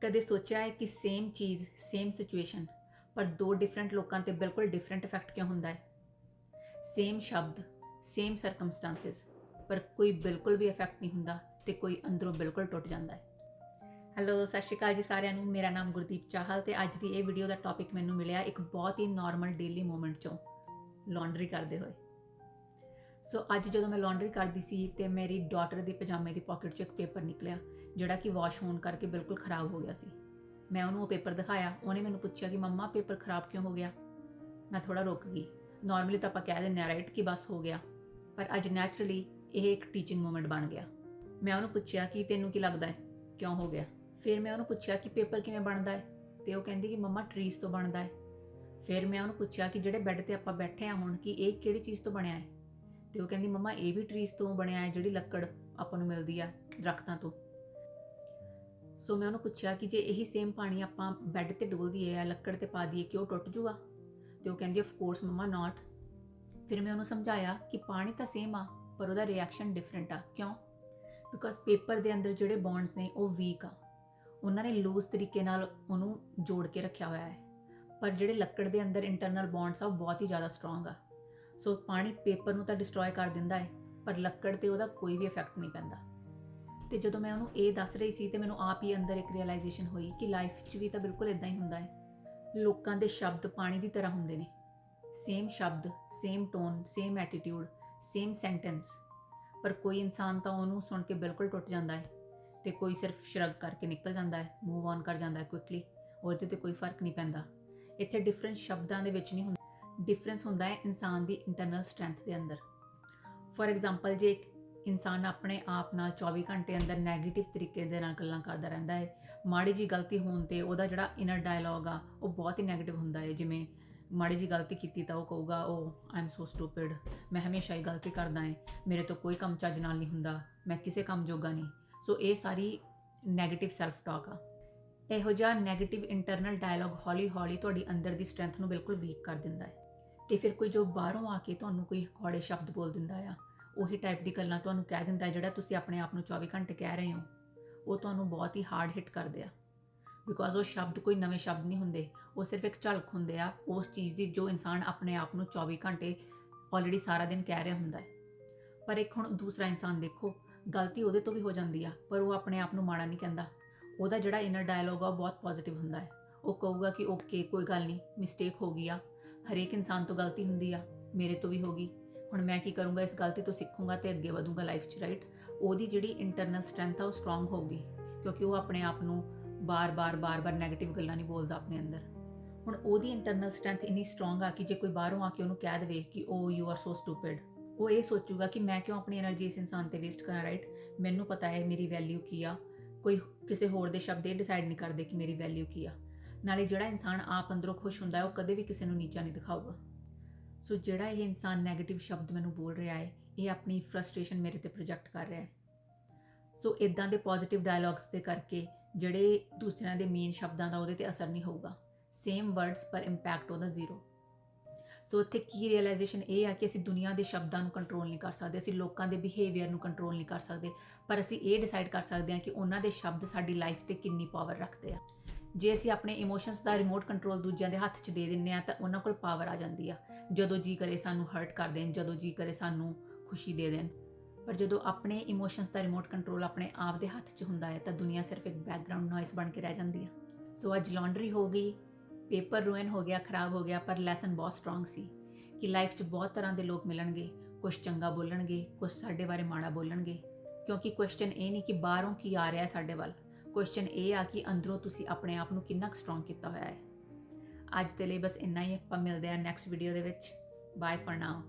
ਕਦੇ ਸੋਚਿਆ ਹੈ ਕਿ ਸੇਮ ਚੀਜ਼ ਸੇਮ ਸਿਚੁਏਸ਼ਨ ਪਰ ਦੋ ਡਿਫਰੈਂਟ ਲੋਕਾਂ ਤੇ ਬਿਲਕੁਲ ਡਿਫਰੈਂਟ ਇਫੈਕਟ ਕਿਉਂ ਹੁੰਦਾ ਹੈ? ਸੇਮ ਸ਼ਬਦ ਸੇਮ ਸਰਕਮਸਟੈਂਸਸ ਪਰ ਕੋਈ ਬਿਲਕੁਲ ਵੀ ਇਫੈਕਟ ਨਹੀਂ ਹੁੰਦਾ ਤੇ ਕੋਈ ਅੰਦਰੋਂ ਬਿਲਕੁਲ ਟੁੱਟ ਜਾਂਦਾ ਹੈ। ਹੈਲੋ ਸਤਿ ਸ਼੍ਰੀ ਅਕਾਲ ਜੀ ਸਾਰਿਆਂ ਨੂੰ, ਮੇਰਾ ਨਾਮ ਗੁਰਦੀਪ ਚਾਹਲ ਤੇ ਅੱਜ ਦੀ ਇਹ ਵੀਡੀਓ ਦਾ ਟੌਪਿਕ ਮੈਨੂੰ ਮਿਲਿਆ ਇੱਕ ਬਹੁਤ ਹੀ ਨਾਰਮਲ ਡੇਲੀ ਮੂਮੈਂਟ ਚੋਂ ਲਾਂਡਰੀ ਕਰਦੇ ਹੋਏ। ਸੋ ਅੱਜ ਜਦੋਂ ਮੈਂ ਲਾਂਡਰੀ ਕਰਦੀ ਸੀ ਤੇ ਮੇਰੀ ਡਾਟਰ ਦੇ ਪਜਾਮੇ ਦੀ ਪਾਕਟ 'ਚ ਇੱਕ ਪੇਪਰ ਨਿਕਲਿਆ, ਜਿਹੜਾ ਕਿ ਵਾਸ਼ ਹੋਣ ਕਰਕੇ ਬਿਲਕੁਲ ਖਰਾਬ ਹੋ ਗਿਆ ਸੀ। ਮੈਂ ਉਹਨੂੰ ਉਹ ਪੇਪਰ ਦਿਖਾਇਆ, ਉਹਨੇ ਮੈਨੂੰ ਪੁੱਛਿਆ ਕਿ ਮੰਮਾ ਪੇਪਰ ਖਰਾਬ ਕਿਉਂ ਹੋ ਗਿਆ? ਮੈਂ ਥੋੜਾ ਰੁਕ ਗਈ। ਨਾਰਮਲੀ ਤਾਂ ਆਪਾਂ ਕਹਿ ਦਿੰਦੇ ਆ ਰਾਈਟ ਕਿ ਬਸ ਹੋ ਗਿਆ। ਪਰ ਅੱਜ ਨੈਚੁਰਲੀ ਇਹ ਇੱਕ ਟੀਚਿੰਗ ਮੂਮੈਂਟ ਬਣ ਗਿਆ। ਮੈਂ ਉਹਨੂੰ ਪੁੱਛਿਆ ਕਿ ਤੈਨੂੰ ਕੀ ਲੱਗਦਾ ਹੈ? ਕਿਉਂ ਹੋ ਗਿਆ? ਫਿਰ ਮੈਂ ਉਹਨੂੰ ਪੁੱਛਿਆ ਕਿ ਪੇਪਰ ਕਿਵੇਂ ਬਣਦਾ ਹੈ? ਤੇ ਉਹ ਕਹਿੰਦੀ ਕਿ ਮੰਮਾ ਟਰੀਜ਼ ਤੋਂ ਬਣਦਾ ਹੈ। ਫਿਰ ਮੈਂ ਉਹਨੂੰ ਪੁੱਛਿਆ ਕਿ ਜਿਹੜੇ ਬੈੱਡ ਤੇ ਆਪਾਂ ਬੈਠੇ ਆ ਹੁਣ, ਕਿ ਇਹ ਕਿਹੜੀ ਚੀਜ਼ ਤੋਂ ਬਣਿਆ ਹੈ? ਤੇ ਉਹ ਕਹਿੰਦੀ, ਮੰਮਾ, ਇਹ ਵੀ ਟਰੀਜ਼ ਤੋਂ ਬਣਿਆ ਹੈ ਜਿਹੜੀ ਲੱਕੜ ਆਪਾਂ ਨੂੰ ਮਿਲਦੀ ਆ ਦਰਖਤਾਂ ਤੋਂ। ਸੋ ਮੈਂ ਉਹਨੂੰ ਪੁੱਛਿਆ ਕਿ ਜੇ ਇਹੀ ਸੇਮ ਪਾਣੀ ਆਪਾਂ ਬੈੱਡ ਤੇ ਡੋਲ ਦਈਏ ਜਾਂ ਲੱਕੜ ਤੇ ਪਾ ਦਈਏ ਕਿ ਉਹ ਟੁੱਟ ਜੂਗਾ? ਤੇ ਉਹ ਕਹਿੰਦੀ ਆਫ ਕੋਰਸ ਮੰਮਾ ਨਾਟ ਫਿਰ ਮੈਂ ਉਹਨੂੰ ਸਮਝਾਇਆ ਕਿ ਪਾਣੀ ਤਾਂ ਸੇਮ ਆ, ਪਰ ਉਹਦਾ ਰਿਐਕਸ਼ਨ ਡਿਫਰੈਂਟ ਆ। ਕਿਉਂ? ਬਿਕਾਜ਼ ਪੇਪਰ ਦੇ ਅੰਦਰ ਜਿਹੜੇ ਬੌਂਡਸ ਨੇ, ਉਹ ਵੀਕ ਆ। ਉਹਨਾਂ ਨੇ ਲੂਜ਼ ਤਰੀਕੇ ਨਾਲ ਉਹਨੂੰ ਜੋੜ ਕੇ ਰੱਖਿਆ ਹੋਇਆ ਹੈ। ਪਰ ਜਿਹੜੇ ਲੱਕੜ ਦੇ ਅੰਦਰ ਇੰਟਰਨਲ ਬੌਂਡਸ ਆ, ਉਹ ਬਹੁਤ ਹੀ ਜ਼ਿਆਦਾ ਸਟਰੋਂਗ ਆ। ਸੋ ਪਾਣੀ ਪੇਪਰ ਨੂੰ ਤਾਂ ਡਿਸਟਰੋਏ ਕਰ ਦਿੰਦਾ ਹੈ, ਪਰ ਲੱਕੜ ਤੇ ਉਹਦਾ ਕੋਈ ਵੀ ਇਫੈਕਟ ਨਹੀਂ ਪੈਂਦਾ। ਤੇ ਜਦੋਂ ਮੈਂ ਉਹਨੂੰ ਇਹ ਦੱਸ ਰਹੀ ਸੀ ਤੇ ਮੈਨੂੰ ਆਪ ਹੀ ਅੰਦਰ ਇੱਕ ਰਿਅਲਾਈਜੇਸ਼ਨ ਹੋਈ ਕਿ ਲਾਈਫ 'ਚ ਵੀ ਤਾਂ ਬਿਲਕੁਲ ਇਦਾਂ ਹੀ ਹੁੰਦਾ ਹੈ। ਲੋਕਾਂ ਦੇ ਸ਼ਬਦ ਪਾਣੀ ਦੀ ਤਰ੍ਹਾਂ ਹੁੰਦੇ ਨੇ। ਸੇਮ ਸ਼ਬਦ same tone same attitude same sentence ਪਰ ਕੋਈ ਇਨਸਾਨ ਤਾਂ ਉਹਨੂੰ ਸੁਣ ਕੇ ਬਿਲਕੁਲ ਟੁੱਟ ਜਾਂਦਾ ਹੈ ਤੇ ਕੋਈ ਸਿਰਫ ਸ਼ਰਗ ਕਰਕੇ ਨਿਕਲ ਜਾਂਦਾ ਹੈ ਮੂਵ ਔਨ ਕਰ ਜਾਂਦਾ ਹੈ ਕੁਇਕਲੀ ਉਹਦੇ ਤੇ ਕੋਈ ਫ਼ਰਕ ਨਹੀਂ ਪੈਂਦਾ। ਇੱਥੇ ਡਿਫਰੈਂਟ ਸ਼ਬਦਾਂ ਦੇ ਵਿੱਚ ਨਹੀਂ ਹੁੰਦਾ। ਡਿਫਰੈਂਸ ਹੁੰਦਾ ਹੈ ਇਨਸਾਨ ਦੀ ਇੰਟਰਨਲ ਸਟਰੈਂਥ ਦੇ ਅੰਦਰ। ਫੋਰ ਐਗਜ਼ਾਮਪਲ ਜੇ ਇੱਕ ਇਨਸਾਨ ਆਪਣੇ ਆਪ ਨਾਲ 24 ਘੰਟੇ ਅੰਦਰ 네ਗੇਟਿਵ ਤਰੀਕੇ ਦੇ ਨਾਲ ਗੱਲਾਂ ਕਰਦਾ ਰਹਿੰਦਾ ਹੈ, ਮਾੜੀ ਜੀ ਗਲਤੀ ਹੋਣ ਤੇ ਉਹਦਾ ਜਿਹੜਾ ਇਨਰ ਡਾਇਲੌਗ ਆ, ਉਹ ਬਹੁਤ ਹੀ 네ਗੇਟਿਵ ਹੁੰਦਾ ਹੈ। ਜਿਵੇਂ ਮਾੜੀ ਜੀ ਗਲਤੀ ਕੀਤੀ ਤਾਂ ਉਹ ਕਹੂਗਾ ਉਹ ਆਮ ਸੋ ਸਟੂਪਿਡ ਮੈਂ ਹਮੇਸ਼ਾ ਹੀ ਗਲਤੀ ਕਰਦਾ ਹਾਂ, ਮੇਰੇ ਤੋਂ ਕੋਈ ਕੰਮ ਚੱਜ ਨਾਲ ਨਹੀਂ ਹੁੰਦਾ, ਮੈਂ ਕਿਸੇ ਕੰਮ ਜੋਗਾ ਨਹੀਂ। ਸੋ ਇਹ ਸਾਰੀ 네ਗੇਟਿਵ ਸੈਲਫ ਟਾਕ ਆ। ਇਹੋ ਜਿਹਾ 네ਗੇਟਿਵ ਇੰਟਰਨਲ ਡਾਇਲੌਗ ਹੌਲੀ-ਹੌਲੀ ਤੁਹਾਡੀ ਅੰਦਰ ਦੀ ਸਟਰੈਂਥ ਨੂੰ ਬਿਲਕੁਲ ਵੀਕ ਕਰ ਦਿੰਦਾ ਹੈ। ਤੇ ਫਿਰ ਕੋਈ ਜੋ ਬਾਹਰੋਂ ਆ ਕੇ ਤੁਹਾਨੂੰ ਕੋਈ ਕੌੜੇ ਸ਼ਬਦ ਬੋਲ ਦਿੰਦਾ ਆ, ਉਹੀ ਟਾਈਪ ਦੀ ਗੱਲਾਂ ਤੁਹਾਨੂੰ ਕਹਿ ਦਿੰਦਾ ਜਿਹੜਾ ਤੁਸੀਂ ਆਪਣੇ ਆਪ ਨੂੰ 24 ਘੰਟੇ ਕਹਿ ਰਹੇ ਹੋ, ਉਹ ਤੁਹਾਨੂੰ ਬਹੁਤ ਹੀ ਹਾਰਡ ਹਿੱਟ ਕਰਦੇ ਆ। ਬਿਕੋਜ਼ ਉਹ ਸ਼ਬਦ ਕੋਈ ਨਵੇਂ ਸ਼ਬਦ ਨਹੀਂ ਹੁੰਦੇ, ਉਹ ਸਿਰਫ ਇੱਕ ਝਲਕ ਹੁੰਦੇ ਆ, ਉਸ ਚੀਜ਼ ਦੀ ਜੋ ਇਨਸਾਨ ਆਪਣੇ ਆਪ ਨੂੰ 24 ਘੰਟੇ ਆਲਰੇਡੀ ਸਾਰਾ ਦਿਨ ਕਹਿ ਰਿਹਾ ਹੁੰਦਾ ਹੈ। ਪਰ ਇੱਕ ਹੁਣ ਦੂਸਰਾ ਇਨਸਾਨ ਦੇਖੋ, ਗਲਤੀ ਉਹਦੇ ਤੋਂ ਵੀ ਹੋ ਜਾਂਦੀ ਆ, ਪਰ ਉਹ ਆਪਣੇ ਆਪ ਨੂੰ ਮਾੜਾ ਨਹੀਂ ਕਹਿੰਦਾ। ਉਹਦਾ ਜਿਹੜਾ ਇਨਰ ਡਾਇਲੋਗ ਆ, ਉਹ ਬਹੁਤ ਪੋਜ਼ਿਟਿਵ ਹੁੰਦਾ ਹੈ। ਉਹ ਕਹੂਗਾ ਕਿ ਓਕੇ ਕੋਈ ਗੱਲ ਨਹੀਂ ਮਿਸਟੇਕ ਹੋ ਗਈ ਆ ਹਰੇਕ ਇਨਸਾਨ ਤੋਂ ਗਲਤੀ ਹੁੰਦੀ ਆ, ਮੇਰੇ ਤੋਂ ਵੀ ਹੋ ਗਈ। ਹੁਣ ਮੈਂ ਕੀ ਕਰੂੰਗਾ, ਇਸ ਗਲਤੀ ਤੋਂ ਸਿੱਖੂੰਗਾ ਤੇ ਅੱਗੇ ਵਧੂੰਗਾ ਲਾਈਫ 'ਚ ਰਾਈਟ ਉਹਦੀ ਜਿਹੜੀ ਇੰਟਰਨਲ ਸਟਰੈਂਥ ਆ, ਉਹ ਸਟਰੋਂਗ ਹੋਊਗੀ, ਕਿਉਂਕਿ ਉਹ ਆਪਣੇ ਆਪ ਨੂੰ ਬਾਰ-ਬਾਰ ਬਾਰ-ਬਾਰ ਨੈਗੇਟਿਵ ਗੱਲਾਂ ਨਹੀਂ ਬੋਲਦਾ ਆਪਣੇ ਅੰਦਰ। ਹੁਣ ਉਹਦੀ ਇੰਟਰਨਲ ਸਟਰੈਂਥ ਇੰਨੀ ਸਟਰੋਂਗ ਆ ਕਿ ਜੇ ਕੋਈ ਬਾਹਰੋਂ ਆ ਕੇ ਉਹਨੂੰ ਕਹਿ ਦੇਵੇ ਕਿ ਉਹ ਯੂ ਆਰ ਸੋ ਸਟੂਪਿਡ ਉਹ ਇਹ ਸੋਚੂਗਾ ਕਿ ਮੈਂ ਕਿਉਂ ਆਪਣੀ એનર્ਜੀ ਇਸ ਇਨਸਾਨ ਤੇ ਵੇਸਟ ਕਰਾਂ ਰਾਈਟ ਮੈਨੂੰ ਪਤਾ ਹੈ ਮੇਰੀ ਵੈਲਿਊ ਕੀ ਆ। ਕੋਈ ਕਿਸੇ ਹੋਰ ਦੇ ਸ਼ਬਦ ਇਹ ਡਿਸਾਈਡ ਨਹੀਂ ਕਰਦੇ ਕਿ ਮੇਰੀ ਵੈਲਿਊ ਕੀ ਆ। ਨਾਲੇ ਜਿਹੜਾ ਇਨਸਾਨ ਆਪ ਅੰਦਰੋਂ ਖੁਸ਼ ਹੁੰਦਾ ਹੈ, ਉਹ ਕਦੇ ਵੀ ਕਿਸੇ ਨੂੰ ਨੀਚਾ ਨਹੀਂ ਦਿਖਾਊਗਾ। ਸੋ ਜਿਹੜਾ ਇਹ ਇਨਸਾਨ 네ਗੇਟਿਵ ਸ਼ਬਦ ਮੈਨੂੰ ਬੋਲ ਰਿਹਾ ਹੈ, ਇਹ ਆਪਣੀ ਫਰਸਟ੍ਰੇਸ਼ਨ ਮੇਰੇ ਤੇ ਪ੍ਰੋਜੈਕਟ ਕਰ ਰਿਹਾ ਹੈ। ਸੋ ਇਦਾਂ ਦੇ ਪੋਜ਼ਿਟਿਵ ਡਾਇਲੌਗਸ ਦੇ ਕਰਕੇ ਜਿਹੜੇ ਦੂਸਰਿਆਂ ਦੇ ਮੇਨ ਸ਼ਬਦਾਂ ਦਾ ਉਹਦੇ ਤੇ ਅਸਰ ਨਹੀਂ ਹੋਊਗਾ। ਸੇਮ ਵਰਡਸ ਪਰ ਇੰਪੈਕਟ ਉਹਦਾ ਜ਼ੀਰੋ ਸੋ ਇੱਥੇ ਕੀ ਰਿਅਲਾਈਜੇਸ਼ਨ ਇਹ ਆ ਕਿ ਅਸੀਂ ਦੁਨੀਆ ਦੇ ਸ਼ਬਦਾਂ ਨੂੰ ਕੰਟਰੋਲ ਨਹੀਂ ਕਰ ਸਕਦੇ, ਅਸੀਂ ਲੋਕਾਂ ਦੇ ਬਿਹੇਵੀਅਰ ਨੂੰ ਕੰਟਰੋਲ ਨਹੀਂ ਕਰ ਸਕਦੇ, ਪਰ ਅਸੀਂ ਇਹ ਡਿਸਾਈਡ ਕਰ ਸਕਦੇ ਹਾਂ ਕਿ ਉਹਨਾਂ ਦੇ ਸ਼ਬਦ ਸਾਡੀ ਲਾਈਫ ਤੇ ਕਿੰਨੀ ਪਾਵਰ ਰੱਖਦੇ ਆ। ਜੇ ਅਸੀਂ ਆਪਣੇ ਇਮੋਸ਼ਨਸ ਦਾ ਰਿਮੋਟ ਕੰਟਰੋਲ ਦੂਜਿਆਂ ਦੇ ਹੱਥ 'ਚ ਦੇ ਦਿੰਨੇ ਆ ਤਾਂ ਉਹਨਾਂ ਕੋਲ ਪਾਵਰ ਆ ਜਾਂਦੀ ਆ। ਜਦੋਂ ਜੀ ਕਰੇ ਸਾਨੂੰ ਹਰਟ ਕਰ ਦੇਣ, ਜਦੋਂ ਜੀ ਕਰੇ ਸਾਨੂੰ ਖੁਸ਼ੀ ਦੇ ਦੇਣ। ਪਰ ਜਦੋਂ ਆਪਣੇ ਇਮੋਸ਼ਨਸ ਦਾ ਰਿਮੋਟ ਕੰਟਰੋਲ ਆਪਣੇ ਆਪ ਦੇ ਹੱਥ 'ਚ ਹੁੰਦਾ ਹੈ ਤਾਂ ਦੁਨੀਆ ਸਿਰਫ ਇੱਕ ਬੈਕਗ੍ਰਾਉਂਡ ਨੋਇਸ ਬਣ ਕੇ ਰਹਿ ਜਾਂਦੀ ਆ। ਸੋ ਅੱਜ ਲੌਂਡਰੀ ਹੋ ਗਈ ਪੇਪਰ ਰੂਇਨ ਹੋ ਗਿਆ, ਖਰਾਬ ਹੋ ਗਿਆ, ਪਰ ਲੈਸਨ ਬਹੁਤ ਸਟਰੋਂਗ ਸੀ ਕਿ ਲਾਈਫ 'ਚ ਬਹੁਤ ਤਰ੍ਹਾਂ ਦੇ ਲੋਕ ਮਿਲਣਗੇ। ਕੁਝ ਚੰਗਾ ਬੋਲਣਗੇ ਕੁਝ ਸਾਡੇ ਬਾਰੇ ਮਾੜਾ ਬੋਲਣਗੇ। ਕਿਉਂਕਿ ਕੁਐਸਚਨ ਇਹ ਨਹੀਂ ਕਿ ਬਾਹਰੋਂ ਕੀ ਆ ਰਿਹਾ ਸਾਡੇ ਵੱਲ। ਕੁਐਸਚਨ ਇਹ ਆ ਕਿ ਅੰਦਰੋਂ ਤੁਸੀਂ ਆਪਣੇ ਆਪ ਨੂੰ ਕਿੰਨਾ ਸਟਰੋਂਗ ਕੀਤਾ ਹੋਇਆ ਹੈ। ਅੱਜ ਦੇ ਲਈ ਬਸ ਇੰਨਾ ਹੀ ਆਪਾਂ ਮਿਲਦੇ ਹਾਂ ਨੈਕਸਟ ਵੀਡੀਓ ਦੇ ਵਿੱਚ। Bye for now